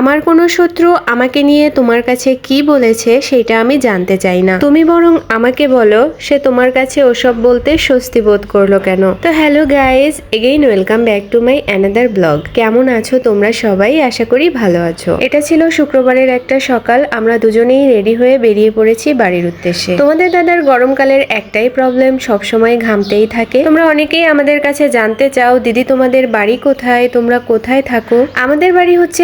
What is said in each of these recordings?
আমার কোনো শত্রু আমাকে নিয়ে তোমার কাছে কি বলেছে সেটা আমি জানতে চাই না। তুমি বরং আমাকে বলো, সে তোমার কাছে ওসব বলতে স্বস্তি বোধ করল কেন? তো hello guys again welcome back to my another blog কেমন আছো তোমরা সবাই? আশা করি ভালো আছো। এটা ছিল শুক্রবারের একটা সকাল, আমরা দুজনেই রেডি হয়ে বেরিয়ে পড়েছি বাড়ির উদ্দেশ্যে। তোমাদের দাদার গরমকালের একটাই প্রবলেম সবসময় ঘামতেই থাকে। তোমরা অনেকেই আমাদের কাছে জানতে চাও, দিদি তোমাদের বাড়ি কোথায়? তোমরা কোথায় থাকো? আমাদের বাড়ি হচ্ছে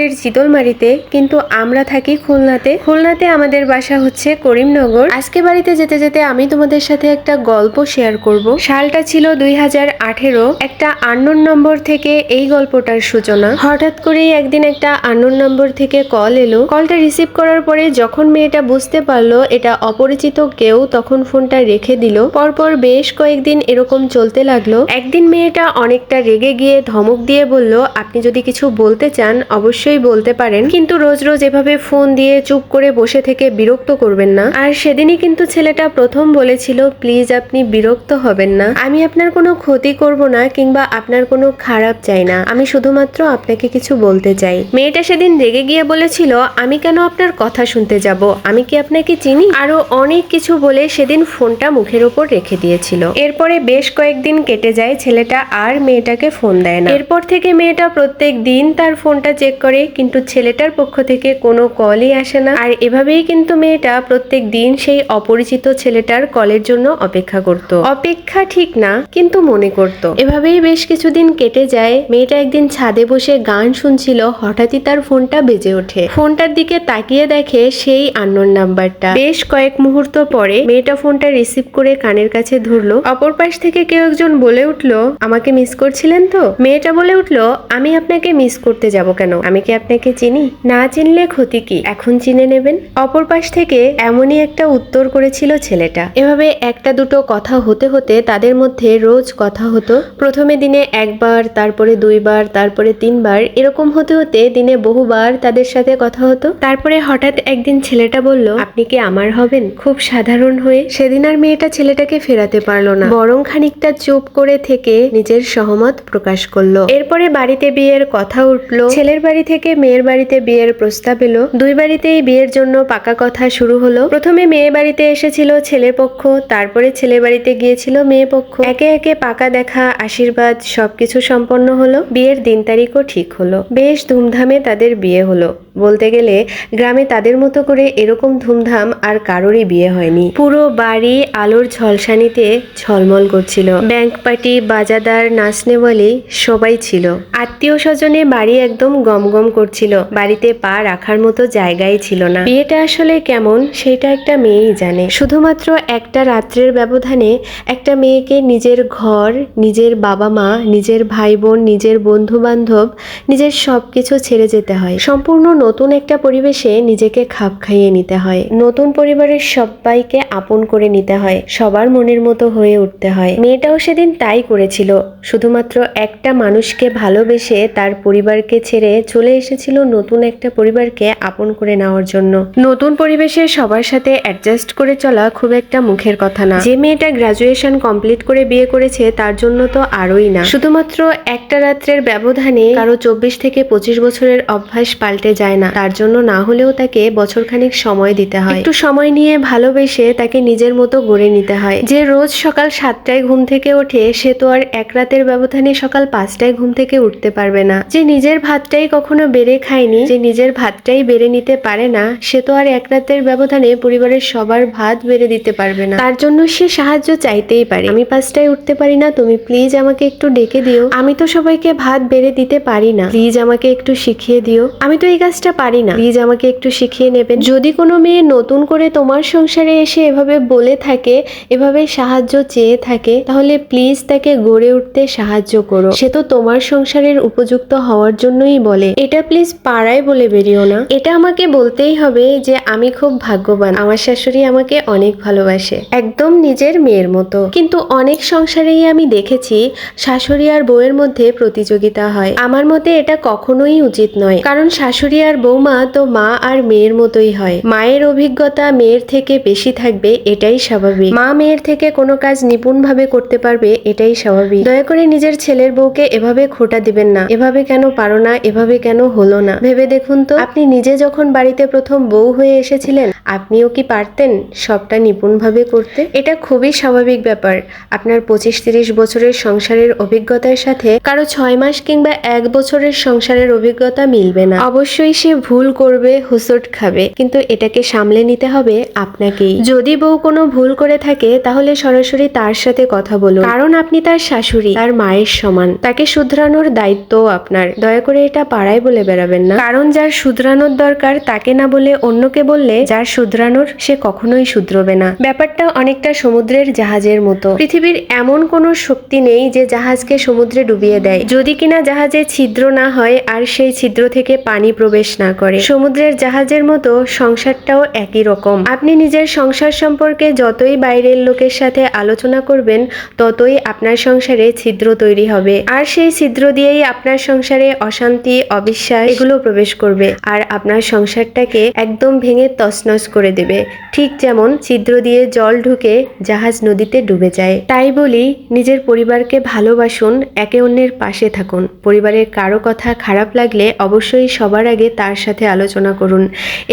বাগেরহাটের চিতলমারিতে, কিন্তু আমরা থাকি খুলনাতে। খুলনাতে আমাদের বাসা হচ্ছে করিমনগর। আজকে বাড়িতে যেতে যেতে আমি তোমাদের সাথে একটা গল্প শেয়ার করব। সালটা ছিল দুই হাজার আঠেরো। একটা আননোন নম্বর থেকে এই গল্পটার সূচনা। হঠাৎ করেই একদিন একটা আননোন নম্বর থেকে কল এলো। কলটা রিসিভ করার পরে যখন মেয়েটা বুঝতে পারল এটা অপরিচিত কেউ, তখন ফোনটা রেখে দিল। পরপর বেশ কয়েকদিন এরকম চলতে লাগল। একদিন মেয়েটা অনেকটা রেগে গিয়ে ধমক দিয়ে বলল, আপনি যদি কিছু বলতে চান, অবশ্যই বলতে পারেন, কিন্তু রোজ রোজ এভাবে ফোন দিয়ে চুপ করে বসে থেকে বিরক্ত করবেন না। আর সেদিনই কিন্তু ছেলেটা প্রথম বলেছিল, প্লিজ আপনি বিরক্ত হবেন না। আমি আপনার কোনো ক্ষতি করব না কিংবা আপনার কোনো খারাপ চাই না। আমি শুধুমাত্র আপনাকে কিছু বলতে চাই। মেয়েটা সেদিন রেগে গিয়ে বলেছিল, আমি কেন আপনার কথা শুনতে যাব? আমি কি আপনাকে চিনি? আরও অনেক কিছু বলে সেদিন ফোনটা মুখের ওপর রেখে দিয়েছিল। এরপরে বেশ কয়েকদিন কেটে যায় ছেলেটা আর মেয়েটাকে ফোন দেয় না। এরপর থেকে মেয়েটা প্রত্যেক দিন তার ফোনটা চেক করে কিন্তু ছেলেটার পক্ষ থেকে কোনো কলই আসে না। আর এভাবেই কিন্তু মেয়েটা প্রত্যেক দিন সেই অপরিচিত ছেলেটার কলের জন্য অপেক্ষা করত। অপেক্ষা ঠিক না, কিন্তু মনে করত। এভাবেই বেশ কিছুদিন কেটে যায়। মেয়েটা একদিন ছাদে বসে গান শুনছিল, হঠাৎই তার ফোনটা বেজে ওঠে। ফোনটার দিকে তাকিয়ে দেখে সেই আননোন নাম্বারটা। বেশ কয়েক মুহূর্ত পরে মেয়েটা ফোনটা রিসিভ করে কানের কাছে ধরলো। অপর পাশ থেকে কেউ একজন বলে উঠল, আমাকে মিস করছিলেন তো? মেয়েটা বলে উঠল, আমি আপনাকে মিস করতে যাব কেন? আমি কি আপনাকে চিনি? না চিনলে ক্ষতি কি? এখন চিনে নেবেন। অপর পাশ থেকে এমনই একটা উত্তর করেছিল ছেলেটা। এভাবে একটা দুটো কথা হতে হতে তাদের মধ্যে রোজ কথা হতো। প্রথমে দিনে একবার, তারপরে দুইবার, তারপরে তিনবার, এরকম হতে হতে দিনে বহুবার তাদের সাথে কথা হতো। তারপরে হঠাৎ একদিন ছেলেটা বলল, আপনি কি আমার হবেন? খুব সাধারণ হয়ে সেদিন আর মেয়েটা ছেলেটাকে ফেরাতে পারল না। বরং খানিকটা চুপ করে থেকে নিজের সহমত প্রকাশ করল। এরপরে বাড়িতে বিয়ের কথা উঠল। ছেলের বাড়ি থেকে মেয়ের বাড়িতে বিয়ের প্রস্তাব এলো। দুই বাড়িতেই বিয়ের জন্য পাকা কথা শুরু হলো। প্রথমে মেয়ে বাড়িতে এসেছিল ছেলে পক্ষ, তারপরে ছেলে বাড়িতে গিয়েছিল মেয়ে পক্ষ। একে একে পাকা দেখা, আশীর্বাদ, সবকিছু সম্পন্ন হলো। বিয়ের দিন তারিখও ঠিক হলো। বেশ ধুমধামে তাদের বিয়ে হলো। বলতে গেলে গ্রামে তাদের মতো করে এরকম ধুমধাম আর কারোরই বিয়ে হয়নি। পুরো বাড়ি আলোর ঝলসানিতে ঝলমল করছিল। ব্যাংক পার্টি, বাজাদার, নাচনেওয়ালি সবাই ছিল। আত্মীয় স্বজনে বাড়ি একদম গমগম করছিল। বাড়িতে পা রাখার মতো জায়গাই ছিল না। বিয়েটা আসলে কেমন সেটা একটা মেয়েই জানে। শুধুমাত্র একটা রাত্রের ব্যবধানে একটা মেয়েকে নিজের ঘর, নিজের বাবা মা নিজের ভাই বোন নিজের বন্ধু বান্ধব নিজের সব কিছু ছেড়ে যেতে হয়। সম্পূর্ণ নতুন একটা পরিবেশে নিজেকে খাপ খাইয়ে নিতে হয়। নতুন পরিবারের সবাইকে আপন করে নিতে হয়। সবার মনের মতো হয়ে উঠতে হয়। মেয়েটাও সেদিন তাই করেছিল। শুধুমাত্র একটা মানুষকে ভালোবেসে তার পরিবারকে ছেড়ে চলে এসেছিল নতুন একটা পরিবারকে আপন করে নেওয়ার জন্য। নতুন পরিবেশে সবার সাথে অ্যাডজাস্ট করে চলা খুব একটা মুখের কথা না। যে মেয়েটা গ্রাজুয়েশন কমপ্লিট করে বিয়ে করেছে তার জন্য তো আরোই না। শুধুমাত্র একটা রাত্রের ব্যবধানে কারও চব্বিশ থেকে পঁচিশ বছরের অভ্যাস পাল্টে যায় না। তার জন্য না হলেও তাকে বছরখানিক সময় দিতে হয়। একটু সময় নিয়ে ভালোবেসে তাকে নিজের মতো গড়ে নিতে হয়। যে রোজ সকাল সাতটায় ঘুম থেকে ওঠে, সে তো আর এক রাতের ব্যবধানে সকাল পাঁচটায় ঘুম থেকে উঠতে পারবে না। যে নিজের ভাতটাই কখনো বেড়ে খায়নি, যে নিজের ভাতটাই বেড়ে নিতে পারে না, সে তো আর এক রাতের ব্যবধানে পরিবারের সবার ভাত বেড়ে দিতে পারবে না। তার জন্য সে সাহায্য চাইতেই পারে। আমি পাঁচটায় উঠতে পারি না, তুমি প্লিজ আমাকে একটু ডেকে দিও। আমি তো সবাইকে ভাত বেড়ে দিতে পারি না। প্লিজ আমাকে একটু শিখিয়ে দিও। আমি তো এই কাজটা পারি না। প্লিজ আমাকে একটু শিখিয়ে নেবেন। যদি কোনো মেয়ে নতুন করে তোমার সংসারে এসে এভাবে বলে থাকে, এভাবে সাহায্য চেয়ে থাকে, তাহলে প্লিজ তাকে গড়ে উঠতে সাহায্য করো। সে তো তোমার সংসারের উপযুক্ত হওয়ার জন্যই বলে। এটা প্লিজ পাড়ায় বলে বেরিও না। এটা আমাকে বলতেই হবে যে আমি খুব ভাগ্যবান। আমার শাশুড়ি আমাকে অনেক ভালোবাসে। একদম নিজের মেয়ের মতো। কিন্তু অনেক সংসারেই আমি দেখেছি, শাশুড়ি আর বউয়ের মধ্যে প্রতিযোগিতা হয়। আমার মতে এটা কখনোই উচিত নয়। কারণ শাশুড়ি বৌমা তো মা আর মেয়ের মতোই হয়। মায়ের অভিজ্ঞতা মেয়ের থেকে বেশি থাকবে, এটাই স্বাভাবিক। মা মেয়ের থেকে কোনো কাজ নিপুণভাবে করতে পারবে, এটাই স্বাভাবিক। দয়া করে নিজের ছেলের বউকে এভাবে খোটা দিবেন না। এভাবে কেন পারো না, এভাবে কেন হলো না? ভেবে দেখুন তো, আপনি নিজে যখন বাড়িতে প্রথম বউ হয়ে এসেছিলেন, আপনিও কি পারতেন সবটা নিপুণভাবে করতে? এটা খুবই স্বাভাবিক ব্যাপার। আপনার পঁচিশ তিরিশ বছরের সংসারের অভিজ্ঞতার সাথে কারও ছয় মাস কিংবা এক বছরের সংসারের অভিজ্ঞতা মিলবে না। অবশ্যই সে ভুল করবে, হুসট খাবে। কিন্তু এটাকে সামলে নিতে হবে আপনাকেই। যদি বউ কোনো ভুল করে থাকে, তাহলে সরাসরি তার সাথে কথা বলুন। কারণ আপনি তার শাশুড়ি, তার মায়ের সমান। তাকে শুধরানোর দায়িত্ব আপনার। দয়া করে এটা পাড়ায় বলে বেড়াবেন না। কারণ যার শুধরানোর দরকার, তাকে না বলে অন্যকে বললে যার শুধরানোর, সে কখনোই শুধরবে না। ব্যাপারটা অনেকটা সমুদ্রের জাহাজের মতো। পৃথিবীর এমন কোনো শক্তি নেই যে জাহাজকে সমুদ্রে ডুবিয়ে দেয়। যদি কিনা জাহাজে ছিদ্র না হয়, আর সেই ছিদ্র থেকে পানি প্রবেশ না করে। সমুদ্রের জাহাজের মতো সংসারটাও একই রকম। আপনি নিজের সংসার সম্পর্কে যতই বাইরের লোকের সাথে আলোচনা করবেন, ততই আপনার সংসারে ছিদ্র তৈরি হবে। আর সেই ছিদ্র দিয়েই আপনার সংসারে অশান্তি, অবিশ্বাস এগুলো প্রবেশ করবে আর আপনার সংসারটাকে একদম ভেঙে তছনছ করে দেবে। ঠিক যেমন ছিদ্র দিয়ে জল ঢুকে জাহাজ নদীতে ডুবে যায়। তাই বলি নিজের পরিবারকে ভালোবাসুন, একে অন্যের পাশে থাকুন। পরিবারের কারও কথা খারাপ লাগলে অবশ্যই সবার আগে তার সাথে আলোচনা করুন।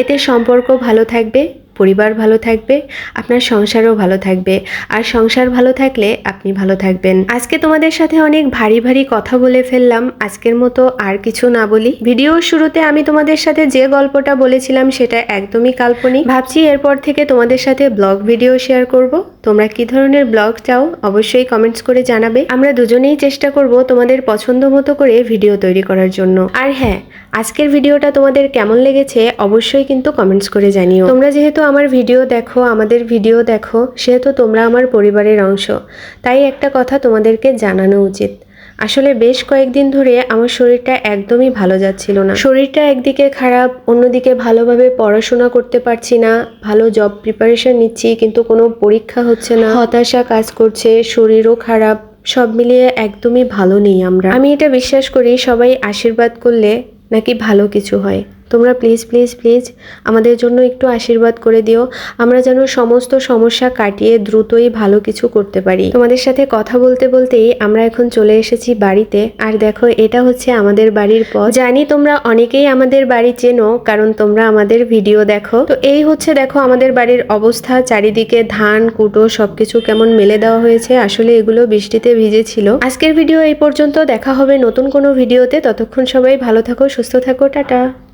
এতে সম্পর্ক ভালো থাকবে, পরিবার ভালো থাকবে, আপনার সংসারও ভালো থাকবে। আর সংসার ভালো থাকলে আপনি ভালো থাকবেন। আজকে তোমাদের সাথে অনেক ভারী ভারী কথা বলে ফেললাম। আজকের মতো আর কিছু না বলি। ভিডিওর শুরুতে আমি তোমাদের সাথে যে গল্পটা বলেছিলাম সেটা একদমই কাল্পনিক। ভাবছি এরপর থেকে তোমাদের সাথে ব্লগ ভিডিও শেয়ার করব। তোমরা কি ধরনের ব্লগ চাও, অবশ্যই কমেন্টস করে জানাবে। আমরা দুজনেই চেষ্টা করব তোমাদের পছন্দ মতো করে ভিডিও তৈরি করার জন্য। আর হ্যাঁ আজকের ভিডিওটা তোমাদের কেমন লেগেছে, অবশ্যই কিন্তু কমেন্টস করে জানিও। তোমরা যেহেতু আমার ভিডিও দেখো, আমাদের ভিডিও দেখো, সেহেতু তোমরা আমার পরিবারের অংশ। তাই একটা কথা তোমাদেরকে জানানো উচিত। আসলে বেশ কয়েকদিন ধরে আমার শরীরটা একদমই ভালো যাচ্ছিল না। শরীরটা একদিকে খারাপ, অন্যদিকে ভালোভাবে পড়াশোনা করতে পারছি না। ভালো জব প্রিপারেশন নিচ্ছি, কিন্তু কোনো পরীক্ষা হচ্ছে না। হতাশা কাজ করছে, শরীরও খারাপ, সব মিলিয়ে একদমই ভালো নেই আমরা। আমি এটা বিশ্বাস করি, সবাই আশীর্বাদ করলে নাকি ভালো কিছু হয়। তোমরা প্লিজ প্লিজ প্লিজ আমাদের জন্য একটু আশীর্বাদ করে দিও। আমরা যেন সমস্ত সমস্যা কাটিয়ে দ্রুতই ভালো কিছু করতে পারি। তোমাদের সাথে কথা বলতে বলতেই আমরা এখন চলে এসেছি বাড়িতে। আর দেখো, এটা হচ্ছে আমাদের বাড়ির পথ। জানি তোমরা অনেকেই আমাদের বাড়ি চেনো, কারণ তোমরা আমাদের ভিডিও দেখো। তো এই হচ্ছে দেখো আমাদের বাড়ির অবস্থা। চারিদিকে ধান, কুটো, সবকিছু কেমন মেলে দেওয়া হয়েছে। আসলে এগুলো বৃষ্টিতে ভিজেছিল আজকের ভিডিও এই পর্যন্ত। দেখা হবে নতুন কোনো ভিডিওতে ততক্ষণ সবাই ভালো থাকো, সুস্থ থাকো, টাটা।